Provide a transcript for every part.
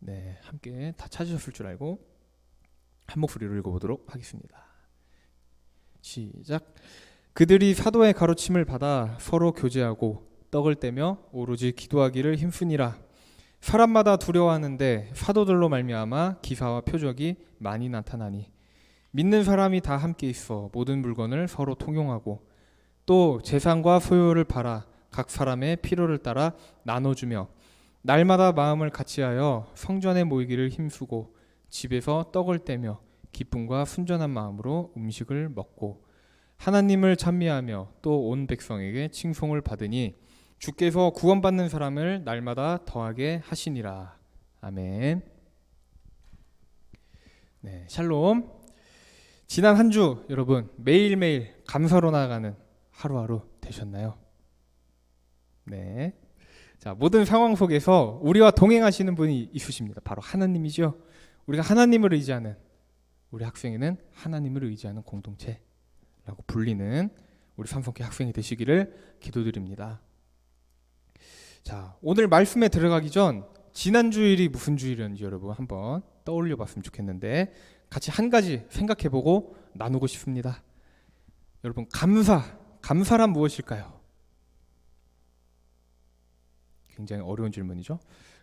네, 함께 다 찾으셨을 줄 알고 한 목소리로 읽어보도록 하겠습니다. 시작. 그들이 사도의 가르침을 받아 서로 교제하고 떡을 떼며 오로지 기도하기를 힘쓰니라. 사람마다 두려워하는데 사도들로 말미암아 기사와 표적이 많이 나타나니 믿는 사람이 다 함께 있어 모든 물건을 서로 통용하고 또 재산과 소유를 팔아 각 사람의 필요를 따라 나눠주며 날마다 마음을 같이하여 성전에 모이기를 힘쓰고 집에서 떡을 떼며 기쁨과 순전한 마음으로 음식을 먹고 하나님을 찬미하며 또 온 백성에게 칭송을 받으니 주께서 구원받는 사람을 날마다 더하게 하시니라. 아멘. 네, 샬롬. 지난 한 주 여러분 매일매일 감사로 나아가는 하루하루 되셨나요? 네. 자, 모든 상황 속에서 우리와 동행하시는 분이 있으십니다. 바로 하나님이죠. 우리가 하나님을 의지하는 우리 학생회는 하나님을 의지하는 공동체라고 불리는 우리 삼성교 학생이 되시기를 기도드립니다. 자, 오늘 말씀에 들어가기 전 지난 주일이 무슨 주일이었는지 여러분 한번 떠올려 봤으면 좋겠는데 같이 한 가지 생각해 보고 나누고 싶습니다. 여러분, 감사. 감사란 무엇일까요? 굉장히 어려운 질문이죠.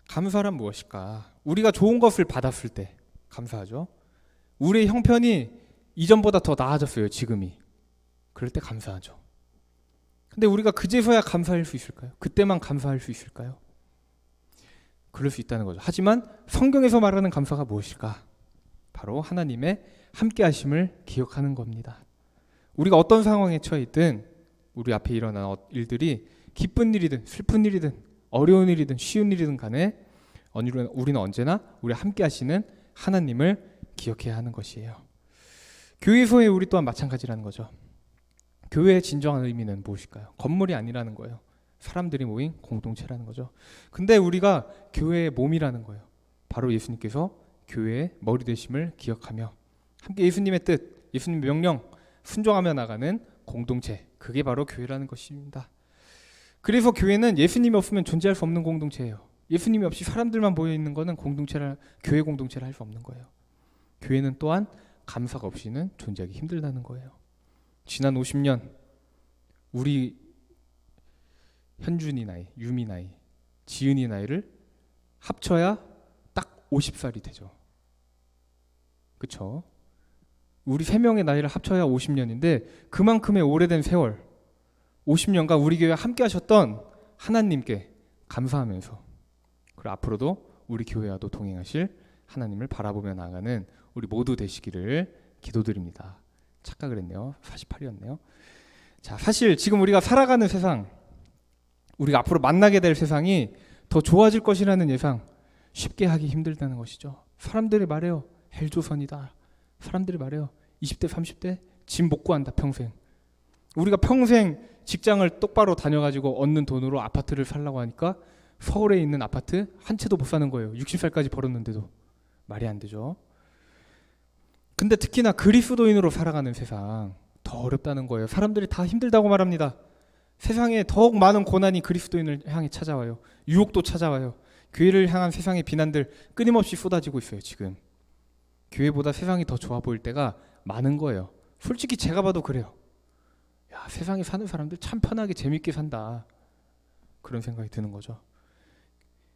감사란 무엇일까? 우리가 좋은 것을 받았을 때 감사하죠. 우리의 형편이 이전보다 더 나아졌어요, 지금이. 그럴 때 감사하죠. 근데 우리가 그제서야 감사할 수 있을까요? 그때만 감사할 수 있을까요? 그럴 수 있다는 거죠. 하지만 성경에서 말하는 감사가 무엇일까? 바로 하나님의 함께 하심을 기억하는 겁니다. 우리가 어떤 상황에 처해 있든 우리 앞에 일어난 어- 일들이 기쁜 일이든 슬픈 일이든 어려운 일이든 쉬운 일이든 간에 우리는 언제나 우리 함께 하시는 하나님을 기억해야 하는 것이에요. 교회소에 우리 또한 마찬가지라는 거죠. 교회의 진정한 의미는 무엇일까요? 건물이 아니라는 거예요. 사람들이 모인 공동체라는 거죠. 근데 우리가 교회의 몸이라는 거예요. 바로 예수님께서 교회의 머리 되심을 기억하며 함께 예수님의 뜻, 예수님 명령 순종하며 나가는 공동체. 그게 바로 교회라는 것입니다. 그래서 교회는 예수님이 없으면 존재할 수 없는 공동체예요. 예수님이 없이 사람들만 모여 있는 거는 공동체를 교회 공동체를 할 수 없는 거예요. 교회는 또한 감사가 없이는 존재하기 힘들다는 거예요. 지난 50년 우리 현준이 나이, 유미 나이, 지은이 나이를 합쳐야 딱 50살이 되죠. 그렇죠? 우리 세 명의 나이를 합쳐야 50년인데 그만큼의 오래된 세월 50년간 우리 교회 함께 하셨던 하나님께 감사하면서 그리고 앞으로도 우리 교회와도 동행하실 하나님을 바라보며 나가는 우리 모두 되시기를 기도드립니다. 착각을 했네요. 48이었네요. 자, 사실 지금 우리가 살아가는 세상 우리가 앞으로 만나게 될 세상이 더 좋아질 것이라는 예상 쉽게 하기 힘들다는 것이죠. 사람들이 말해요. 헬조선이다. 사람들이 말해요. 20대, 30대 집못 구한다 평생. 우리가 평생 직장을 똑바로 다녀가지고 얻는 돈으로 아파트를 살라고 하니까 서울에 있는 아파트 한 채도 못 사는 거예요. 60살까지 벌었는데도 말이 안 되죠. 근데 특히나 그리스도인으로 살아가는 세상 더 어렵다는 거예요. 사람들이 다 힘들다고 말합니다. 세상에 더욱 많은 고난이 그리스도인을 향해 찾아와요. 유혹도 찾아와요. 교회를 향한 세상의 비난들 끊임없이 쏟아지고 있어요, 지금. 교회보다 세상이 더 좋아 보일 때가 많은 거예요. 솔직히 제가 봐도 그래요. 야, 세상에 사는 사람들 참 편하게 재밌게 산다. 그런 생각이 드는 거죠.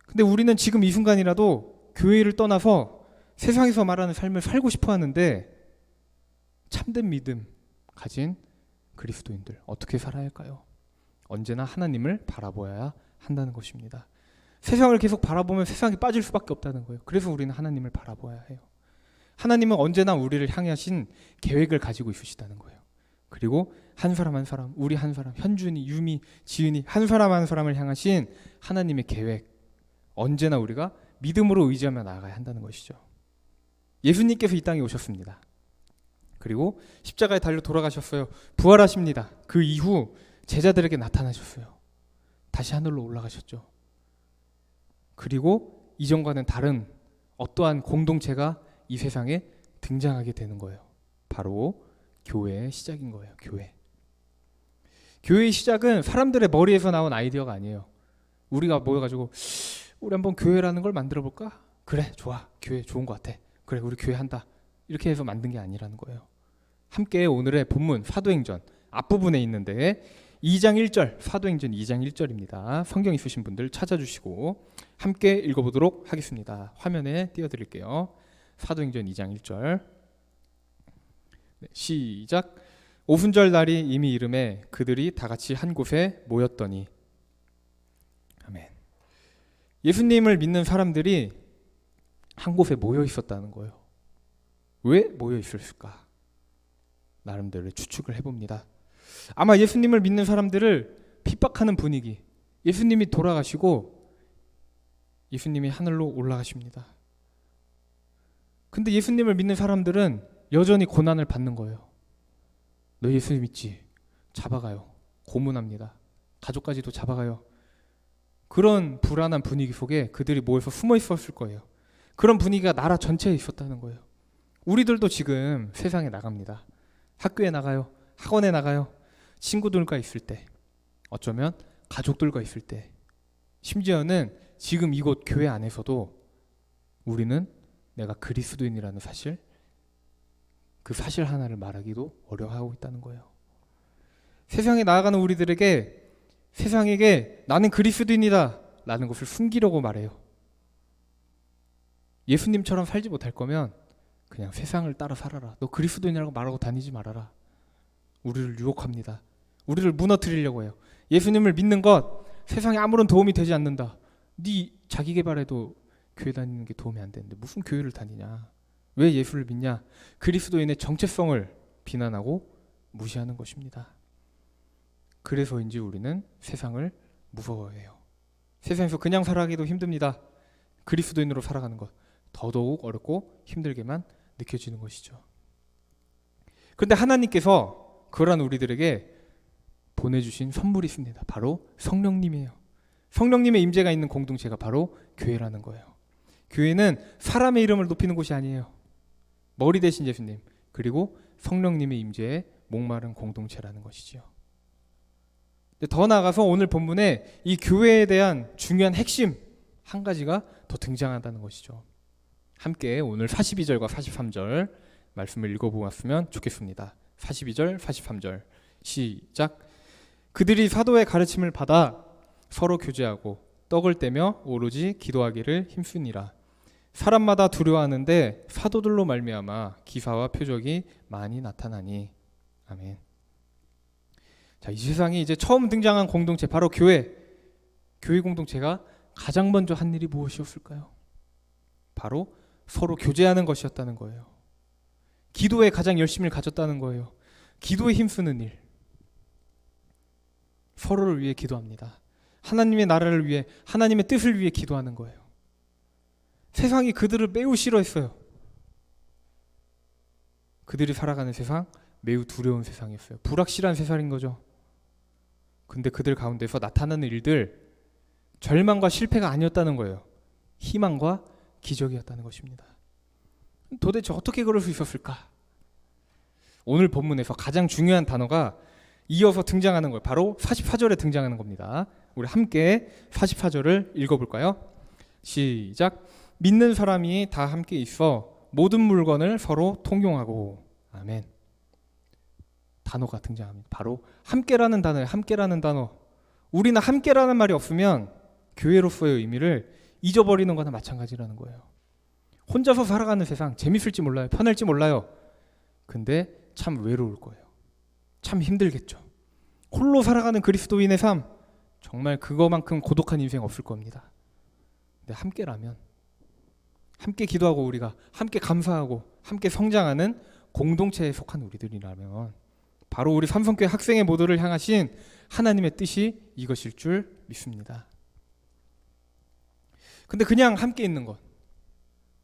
근데 우리는 지금 이 순간이라도 교회를 떠나서 세상에서 말하는 삶을 살고 싶어 하는데 참된 믿음 가진 그리스도인들 어떻게 살아야 할까요? 언제나 하나님을 바라보아야 한다는 것입니다. 세상을 계속 바라보면 세상에 빠질 수밖에 없다는 거예요. 그래서 우리는 하나님을 바라보아야 해요. 하나님은 언제나 우리를 향하신 계획을 가지고 있으시다는 거예요. 그리고 한 사람 한 사람, 우리 한 사람, 현준이, 유미, 지은이 한 사람 한 사람을 향하신 하나님의 계획 언제나 우리가 믿음으로 의지하며 나아가야 한다는 것이죠. 예수님께서 이 땅에 오셨습니다. 그리고 십자가에 달려 돌아가셨어요. 부활하십니다. 그 이후 제자들에게 나타나셨어요. 다시 하늘로 올라가셨죠. 그리고 이전과는 다른 어떠한 공동체가 이 세상에 등장하게 되는 거예요. 바로 교회의 시작인 거예요. 교회. 교회의 시작은 사람들의 머리에서 나온 아이디어가 아니에요. 우리가 모여가지고 우리 한번 교회라는 걸 만들어 볼까? 그래 좋아 교회 좋은 것 같아 그래 우리 교회 한다 이렇게 해서 만든 게 아니라는 거예요. 함께 오늘의 본문 사도행전 앞부분에 있는데 2장 1절 사도행전 2장 1절입니다. 성경 있으신 분들 찾아주시고 함께 읽어보도록 하겠습니다. 화면에 띄워드릴게요. 사도행전 2장 1절 네, 시작 오순절 날이 이미 이름에 그들이 다 같이 한 곳에 모였더니 아멘 예수님을 믿는 사람들이 한 곳에 모여 있었다는 거예요. 왜 모여 있었을까? 나름대로 추측을 해봅니다. 아마 예수님을 믿는 사람들을 핍박하는 분위기. 예수님이 돌아가시고 예수님이 하늘로 올라가십니다. 근데 예수님을 믿는 사람들은 여전히 고난을 받는 거예요. 너 예수 믿지? 잡아가요. 고문합니다. 가족까지도 잡아가요. 그런 불안한 분위기 속에 그들이 모여서 숨어 있었을 거예요. 그런 분위기가 나라 전체에 있었다는 거예요. 우리들도 지금 세상에 나갑니다. 학교에 나가요. 학원에 나가요. 친구들과 있을 때, 어쩌면 가족들과 있을 때, 심지어는 지금 이곳 교회 안에서도 우리는 내가 그리스도인이라는 사실, 그 사실 하나를 말하기도 어려워하고 있다는 거예요. 세상에 나아가는 우리들에게 세상에게 나는 그리스도인이다 라는 것을 숨기려고 말해요. 예수님처럼 살지 못할 거면 그냥 세상을 따라 살아라. 너 그리스도인이라고 말하고 다니지 말아라. 우리를 유혹합니다. 우리를 무너뜨리려고 해요. 예수님을 믿는 것 세상에 아무런 도움이 되지 않는다. 네 자기 개발에도 교회 다니는 게 도움이 안 되는데 무슨 교회를 다니냐? 왜 예수를 믿냐? 그리스도인의 정체성을 비난하고 무시하는 것입니다. 그래서인지 우리는 세상을 무서워해요. 세상에서 그냥 살아가기도 힘듭니다. 그리스도인으로 살아가는 것 더더욱 어렵고 힘들게만 느껴지는 것이죠. 그런데 하나님께서 그러한 우리들에게 보내주신 선물이 있습니다. 바로 성령님이에요. 성령님의 임재가 있는 공동체가 바로 교회라는 거예요. 교회는 사람의 이름을 높이는 곳이 아니에요. 머리 대신 예수님 그리고 성령님의 임재에 목마른 공동체라는 것이지요. 더 나아가서 오늘 본문에 이 교회에 대한 중요한 핵심 한 가지가 더 등장한다는 것이죠. 함께 오늘 42절과 43절 말씀을 읽어보았으면 좋겠습니다. 42절, 43절 시작. 그들이 사도의 가르침을 받아 서로 교제하고 떡을 떼며 오로지 기도하기를 힘쓰니라. 사람마다 두려워하는데 사도들로 말미암아 기사와 표적이 많이 나타나니 아멘. 자, 이 세상에 이제 처음 등장한 공동체 바로 교회. 교회 공동체가 가장 먼저 한 일이 무엇이었을까요? 바로 서로 교제하는 것이었다는 거예요. 기도에 가장 열심을 가졌다는 거예요. 기도에 힘쓰는 일. 서로를 위해 기도합니다. 하나님의 나라를 위해 하나님의 뜻을 위해 기도하는 거예요. 세상이 그들을 매우 싫어했어요. 그들이 살아가는 세상 매우 두려운 세상이었어요. 불확실한 세상인 거죠. 근데 그들 가운데서 나타나는 일들 절망과 실패가 아니었다는 거예요. 희망과 기적이었다는 것입니다. 도대체 어떻게 그럴 수 있었을까? 오늘 본문에서 가장 중요한 단어가 이어서 등장하는 거예요. 바로 44절에 등장하는 겁니다. 우리 함께 44절을 읽어볼까요? 시작. 믿는 사람이 다 함께 있어 모든 물건을 서로 통용하고 아멘. 단어가 등장합니다. 바로 함께라는 단어예요. 함께라는 단어. 우리는 함께라는 말이 없으면 교회로서의 의미를 잊어버리는 거나 마찬가지라는 거예요. 혼자서 살아가는 세상 재밌을지 몰라요. 편할지 몰라요. 근데 참 외로울 거예요. 참 힘들겠죠. 홀로 살아가는 그리스도인의 삶 정말 그거만큼 고독한 인생 없을 겁니다. 근데 함께라면 함께 기도하고 우리가 함께 감사하고 함께 성장하는 공동체에 속한 우리들이라면 바로 우리 삼성교회 학생의 모두를 향하신 하나님의 뜻이 이것일 줄 믿습니다. 근데 그냥 함께 있는 것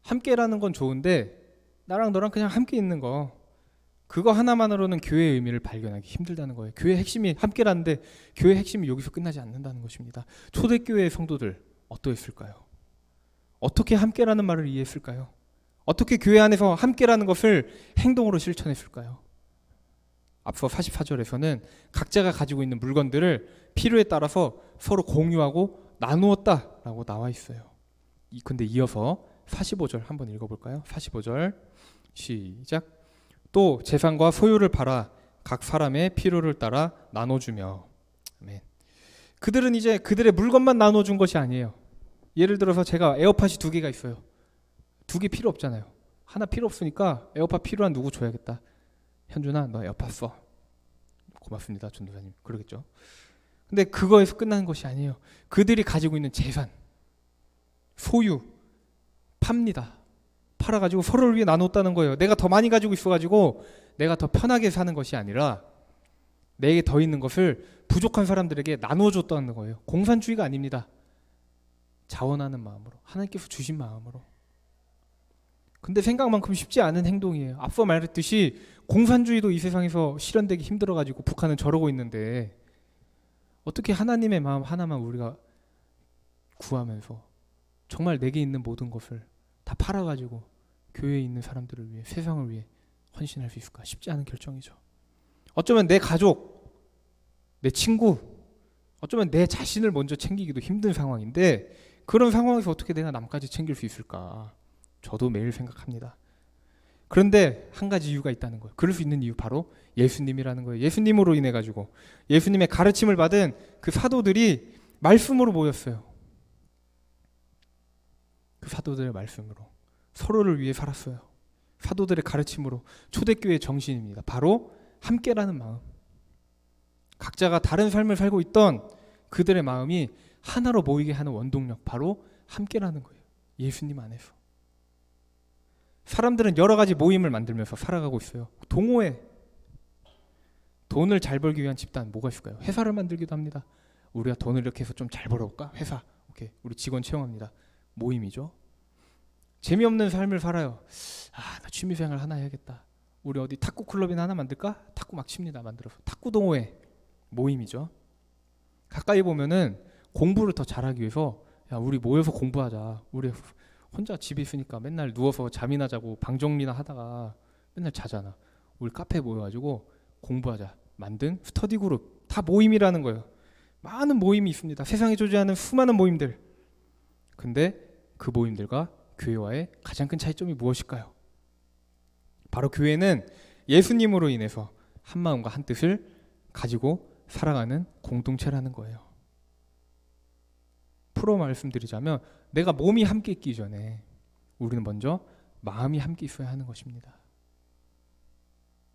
함께라는 건 좋은데 나랑 너랑 그냥 함께 있는 거 그거 하나만으로는 교회의 의미를 발견하기 힘들다는 거예요. 교회 핵심이 함께라는데 교회 핵심이 여기서 끝나지 않는다는 것입니다. 초대교회 성도들 어떠했을까요? 어떻게 함께라는 말을 이해했을까요? 어떻게 교회 안에서 함께라는 것을 행동으로 실천했을까요? 앞서 44절에서는 각자가 가지고 있는 물건들을 필요에 따라서 서로 공유하고 나누었다라고 나와 있어요. 이 근데 이어서 45절 한번 읽어볼까요? 45절 시작. 또 재산과 소유를 팔아 각 사람의 필요를 따라 나눠주며 아멘. 그들은 이제 그들의 물건만 나눠준 것이 아니에요. 예를 들어서 제가 에어팟이 두 개가 있어요. 두 개 필요 없잖아요. 하나 필요 없으니까 에어팟 필요한 누구 줘야겠다. 현준아 너 에어팟 써. 고맙습니다 전도사님. 그러겠죠. 근데 그거에서 끝나는 것이 아니에요. 그들이 가지고 있는 재산, 소유 팝니다. 팔아가지고 서로를 위해 나눴다는 거예요. 내가 더 많이 가지고 있어가지고 내가 더 편하게 사는 것이 아니라 내게 더 있는 것을 부족한 사람들에게 나눠줬다는 거예요. 공산주의가 아닙니다. 자원하는 마음으로 하나님께서 주신 마음으로. 근데 생각만큼 쉽지 않은 행동이에요. 앞서 말했듯이 공산주의도 이 세상에서 실현되기 힘들어가지고 북한은 저러고 있는데 어떻게 하나님의 마음 하나만 우리가 구하면서 정말 내게 있는 모든 것을 다 팔아가지고 교회에 있는 사람들을 위해 세상을 위해 헌신할 수 있을까? 쉽지 않은 결정이죠. 어쩌면 내 가족, 내 친구, 어쩌면 내 자신을 먼저 챙기기도 힘든 상황인데 그런 상황에서 어떻게 내가 남까지 챙길 수 있을까? 저도 매일 생각합니다. 그런데 한 가지 이유가 있다는 거예요. 그럴 수 있는 이유 바로 예수님이라는 거예요. 예수님으로 인해 가지고 예수님의 가르침을 받은 그 사도들이 말씀으로 모였어요. 그 사도들의 말씀으로 서로를 위해 살았어요. 사도들의 가르침으로 초대교회의 정신입니다. 바로 함께라는 마음. 각자가 다른 삶을 살고 있던 그들의 마음이 하나로 모이게 하는 원동력 바로 함께라는 거예요. 예수님 안에서. 사람들은 여러 가지 모임을 만들면서 살아가고 있어요. 동호회. 돈을 잘 벌기 위한 집단 뭐가 있을까요? 회사를 만들기도 합니다. 우리가 돈을 이렇게 해서 좀 잘 벌어볼까? 회사. 오케이. 우리 직원 채용합니다. 모임이죠. 재미없는 삶을 살아요. 아, 나 취미생활 하나 해야겠다. 우리 어디 탁구 클럽이나 하나 만들까? 탁구 막 칩니다. 만들어서 탁구 동호회 모임이죠. 가까이 보면은 공부를 더 잘하기 위해서 야 우리 모여서 공부하자. 우리 혼자 집에 있으니까 맨날 누워서 잠이나 자고 방 정리나 하다가 맨날 자잖아. 우리 카페 모여가지고 공부하자. 만든 스터디 그룹 다 모임이라는 거예요. 많은 모임이 있습니다. 세상에 존재하는 수많은 모임들. 근데 그 모임들과 교회와의 가장 큰 차이점이 무엇일까요? 바로 교회는 예수님으로 인해서 한 마음과 한 뜻을 가지고 살아가는 공동체라는 거예요. 프로 말씀드리자면 내가 몸이 함께 있기 전에 우리는 먼저 마음이 함께 있어야 하는 것입니다.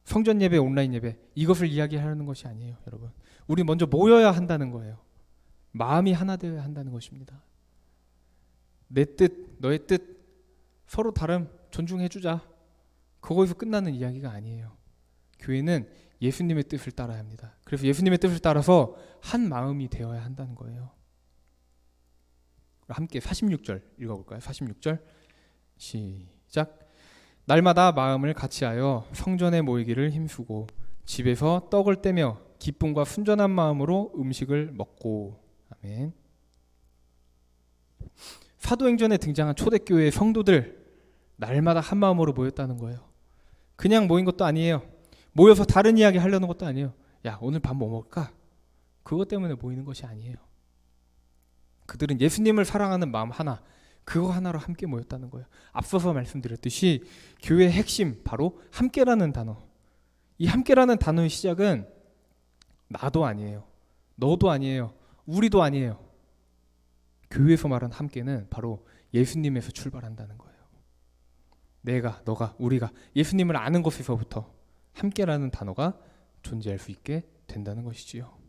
성전 예배, 온라인 예배 이것을 이야기하는 것이 아니에요, 여러분. 우리 먼저 모여야 한다는 거예요. 마음이 하나 되어야 한다는 것입니다. 내 뜻, 너의 뜻 서로 다름 존중해 주자. 그거에서 끝나는 이야기가 아니에요. 교회는 예수님의 뜻을 따라야 합니다. 그래서 예수님의 뜻을 따라서 한 마음이 되어야 한다는 거예요. 함께 46절 읽어볼까요? 46절 시작. 날마다 마음을 같이하여 성전에 모이기를 힘쓰고 집에서 떡을 떼며 기쁨과 순전한 마음으로 음식을 먹고 아멘. 사도행전에 등장한 초대교회의 성도들 날마다 한 마음으로 모였다는 거예요. 그냥 모인 것도 아니에요. 모여서 다른 이야기 하려는 것도 아니에요. 야 오늘 밥 뭐 먹을까? 그것 때문에 모이는 것이 아니에요. 그들은 예수님을 사랑하는 마음 하나, 그거 하나로 함께 모였다는 거예요. 앞서서 말씀드렸듯이 교회의 핵심 바로 함께라는 단어. 이 함께라는 단어의 시작은 나도 아니에요. 너도 아니에요. 우리도 아니에요. 교회에서 말하는 함께는 바로 예수님에서 출발한다는 거예요. 내가, 너가, 우리가 예수님을 아는 것에서부터 함께라는 단어가 존재할 수 있게 된다는 것이지요.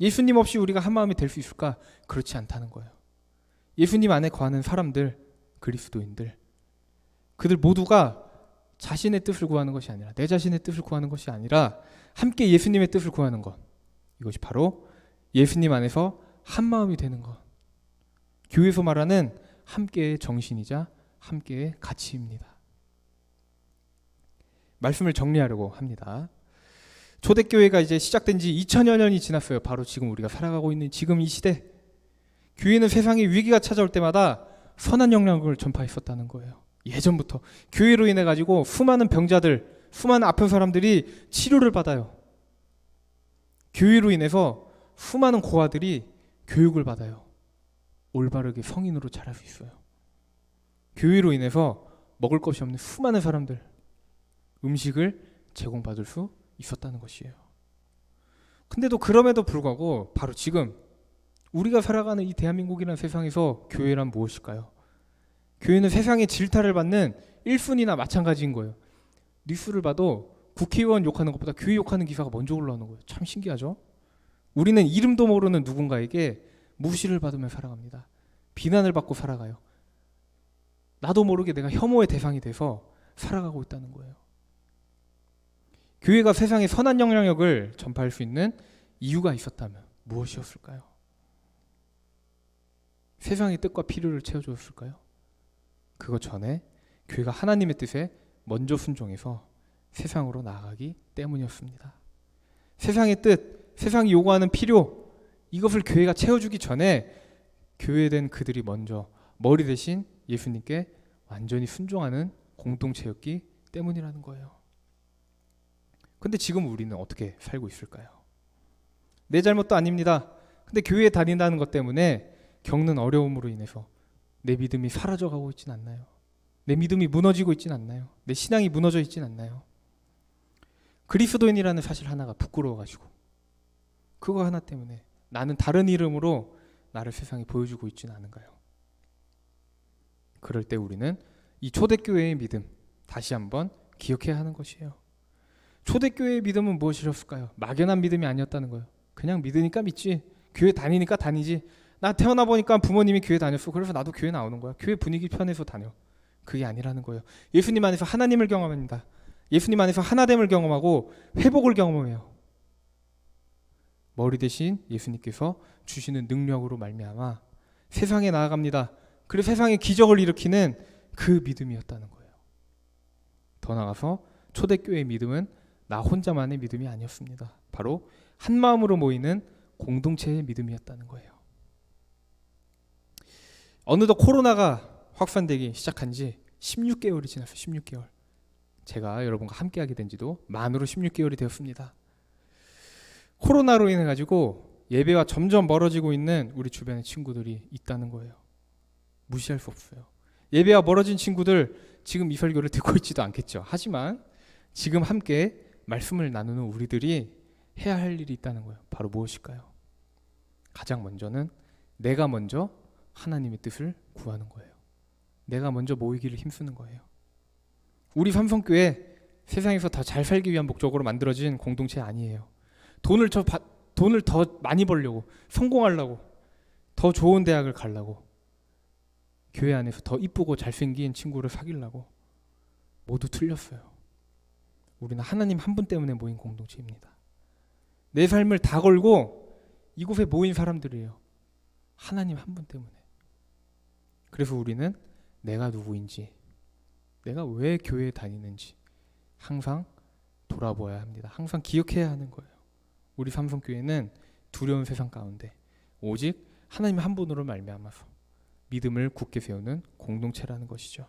예수님 없이 우리가 한 마음이 될 수 있을까? 그렇지 않다는 거예요. 예수님 안에 거하는 사람들, 그리스도인들, 그들 모두가 자신의 뜻을 구하는 것이 아니라 내 자신의 뜻을 구하는 것이 아니라 함께 예수님의 뜻을 구하는 것. 이것이 바로 예수님 안에서 한 마음이 되는 것. 교회에서 말하는 함께의 정신이자 함께의 가치입니다. 말씀을 정리하려고 합니다. 초대교회가 이제 시작된 지 2000여 년이 지났어요. 바로 지금 우리가 살아가고 있는 지금 이 시대. 교회는 세상에 위기가 찾아올 때마다 선한 영향을 전파했었다는 거예요. 예전부터 교회로 인해 가지고 수많은 병자들, 수많은 아픈 사람들이 치료를 받아요. 교회로 인해서 수많은 고아들이 교육을 받아요. 올바르게 성인으로 자랄 수 있어요. 교회로 인해서 먹을 것이 없는 수많은 사람들 음식을 제공받을 수 있었다는 것이에요. 근데도 그럼에도 불구하고 바로 지금 우리가 살아가는 이 대한민국이라는 세상에서 교회란 무엇일까요? 교회는 세상의 질타를 받는 1순위나 마찬가지인 거예요. 뉴스를 봐도 국회의원 욕하는 것보다 교회 욕하는 기사가 먼저 올라오는 거예요. 참 신기하죠? 우리는 이름도 모르는 누군가에게 무시를 받으며 살아갑니다. 비난을 받고 살아가요. 나도 모르게 내가 혐오의 대상이 돼서 살아가고 있다는 거예요. 교회가 세상에 선한 영향력을 전파할 수 있는 이유가 있었다면 무엇이었을까요? 세상의 뜻과 필요를 채워주었을까요? 그것 전에 교회가 하나님의 뜻에 먼저 순종해서 세상으로 나아가기 때문이었습니다. 세상의 뜻, 세상이 요구하는 필요, 이것을 교회가 채워주기 전에 교회된 그들이 먼저 머리 대신 예수님께 완전히 순종하는 공동체였기 때문이라는 거예요. 근데 지금 우리는 어떻게 살고 있을까요? 내 잘못도 아닙니다. 근데 교회에 다닌다는 것 때문에 겪는 어려움으로 인해서 내 믿음이 사라져 가고 있진 않나요? 내 믿음이 무너지고 있진 않나요? 내 신앙이 무너져 있진 않나요? 그리스도인이라는 사실 하나가 부끄러워 가지고 그거 하나 때문에 나는 다른 이름으로 나를 세상에 보여주고 있지는 않은가요? 그럴 때 우리는 이 초대교회의 믿음 다시 한번 기억해야 하는 것이에요. 초대교회의 믿음은 무엇이었을까요? 막연한 믿음이 아니었다는 거예요. 그냥 믿으니까 믿지. 교회 다니니까 다니지. 나 태어나 보니까 부모님이 교회 다녔어. 그래서 나도 교회 나오는 거야. 교회 분위기 편해서 다녀. 그게 아니라는 거예요. 예수님 안에서 하나님을 경험합니다. 예수님 안에서 하나됨을 경험하고 회복을 경험해요. 머리 대신 예수님께서 주시는 능력으로 말미암아 세상에 나아갑니다. 그리고 세상에 기적을 일으키는 그 믿음이었다는 거예요. 더 나아가서 초대교회의 믿음은 나 혼자만의 믿음이 아니었습니다. 바로 한 마음으로 모이는 공동체의 믿음이었다는 거예요. 어느덧 코로나가 확산되기 시작한 지 16개월이 지났어요. 16개월. 제가 여러분과 함께하게 된 지도 만으로 16개월이 되었습니다. 코로나로 인해 가지고 예배와 점점 멀어지고 있는 우리 주변의 친구들이 있다는 거예요. 무시할 수 없어요. 예배와 멀어진 친구들 지금 이 설교를 듣고 있지도 않겠죠. 하지만 지금 함께 말씀을 나누는 우리들이 해야 할 일이 있다는 거예요. 바로 무엇일까요? 가장 먼저는 내가 먼저 하나님의 뜻을 구하는 거예요. 내가 먼저 모이기를 힘쓰는 거예요. 우리 삼성교회 세상에서 더 잘 살기 위한 목적으로 만들어진 공동체 아니에요. 돈을 저 바, 돈을 더 많이 벌려고 성공하려고 더 좋은 대학을 가려고 교회 안에서 더 이쁘고 잘생긴 친구를 사귀려고 모두 틀렸어요. 우리는 하나님 한 분 때문에 모인 공동체입니다. 내 삶을 다 걸고 이곳에 모인 사람들이에요. 하나님 한 분 때문에. 그래서 우리는 내가 누구인지, 내가 왜 교회에 다니는지 항상 돌아보아야 합니다. 항상 기억해야 하는 거예요. 우리 삼성교회는 두려운 세상 가운데 오직 하나님 한 분으로 말미암아서 믿음을 굳게 세우는 공동체라는 것이죠.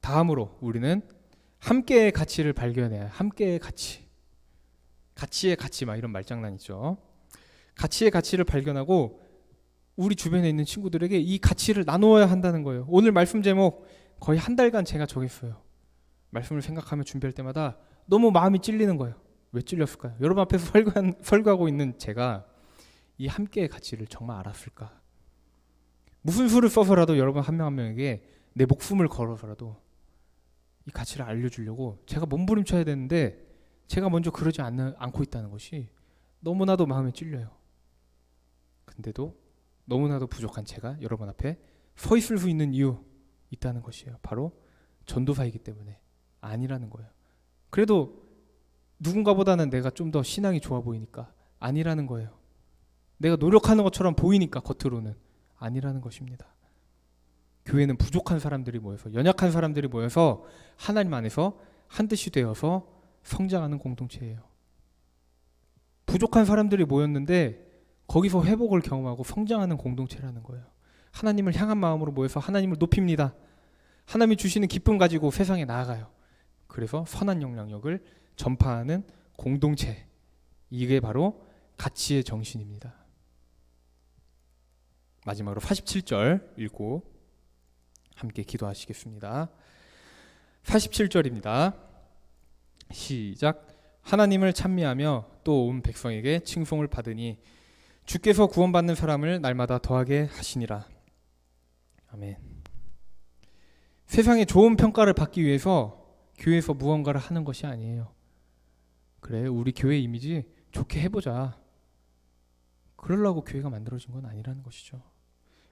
다음으로 우리는 함께의 가치를 발견해야 함께의 가치. 가치의 가치 막 이런 말장난 있죠. 가치의 가치를 발견하고 우리 주변에 있는 친구들에게 이 가치를 나누어야 한다는 거예요. 오늘 말씀 제목 거의 한 달간 제가 적었어요. 말씀을 생각하며 준비할 때마다 너무 마음이 찔리는 거예요. 왜 찔렸을까요? 여러분 앞에서 설교한, 설교하고 있는 제가 이 함께의 가치를 정말 알았을까? 무슨 수를 써서라도 여러분 한 명 한 명에게 내 목숨을 걸어서라도 이 가치를 알려주려고 제가 몸부림쳐야 되는데 제가 먼저 그러지 않는, 않고 있다는 것이 너무나도 마음에 찔려요. 근데도 너무나도 부족한 제가 여러분 앞에 서 있을 수 있는 이유 있다는 것이에요. 바로 전도사이기 때문에 아니라는 거예요. 그래도 누군가보다는 내가 좀 더 신앙이 좋아 보이니까 아니라는 거예요. 내가 노력하는 것처럼 보이니까 겉으로는 아니라는 것입니다. 교회는 부족한 사람들이 모여서 연약한 사람들이 모여서 하나님 안에서 한 뜻이 되어서 성장하는 공동체예요. 부족한 사람들이 모였는데 거기서 회복을 경험하고 성장하는 공동체라는 거예요. 하나님을 향한 마음으로 모여서 하나님을 높입니다. 하나님이 주시는 기쁨 가지고 세상에 나아가요. 그래서 선한 영향력을 전파하는 공동체. 이게 바로 가치의 정신입니다. 마지막으로 47절 읽고 함께 기도하시겠습니다. 47절입니다. 시작. 하나님을 찬미하며 또 온 백성에게 칭송을 받으니 주께서 구원받는 사람을 날마다 더하게 하시니라. 아멘. 세상에 좋은 평가를 받기 위해서 교회에서 무언가를 하는 것이 아니에요. 그래, 우리 교회 이미지 좋게 해보자. 그러려고 교회가 만들어진 건 아니라는 것이죠.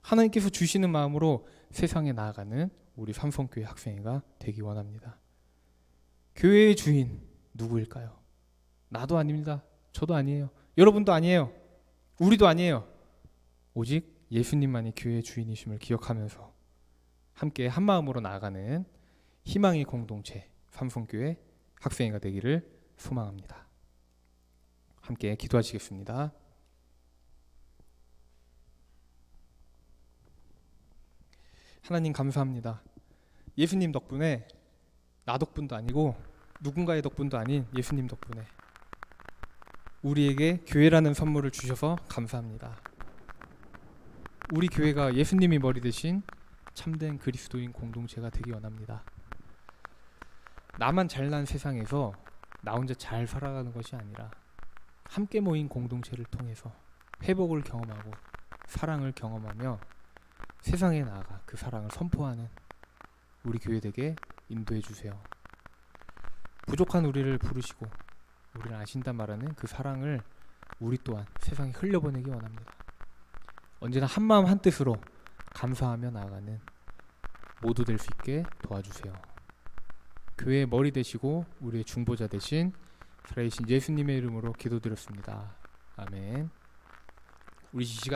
하나님께서 주시는 마음으로 세상에 나아가는 우리 삼성교회 학생회가 되기 원합니다. 교회의 주인 누구일까요? 나도 아닙니다. 저도 아니에요. 여러분도 아니에요. 우리도 아니에요. 오직 예수님만이 교회의 주인이심을 기억하면서 함께 한 마음으로 나아가는 희망의 공동체 삼성교회 학생회가 되기를 소망합니다. 함께 기도하시겠습니다. 하나님 감사합니다. 예수님 덕분에 나 덕분도 아니고 누군가의 덕분도 아닌 예수님 덕분에 우리에게 교회라는 선물을 주셔서 감사합니다. 우리 교회가 예수님이 머리 대신 참된 그리스도인 공동체가 되기 원합니다. 나만 잘난 세상에서 나 혼자 잘 살아가는 것이 아니라 함께 모인 공동체를 통해서 회복을 경험하고 사랑을 경험하며 세상에 나아가 그 사랑을 선포하는 우리 교회 되게 인도해 주세요. 부족한 우리를 부르시고 우리를 아신다 말하는 그 사랑을 우리 또한 세상에 흘려보내기 원합니다. 언제나 한 마음 한 뜻으로 감사하며 나아가는 모두 될 수 있게 도와주세요. 교회의 머리 되시고 우리의 중보자 되신 살아계신 예수님의 이름으로 기도드렸습니다. 아멘. 우리 이 시간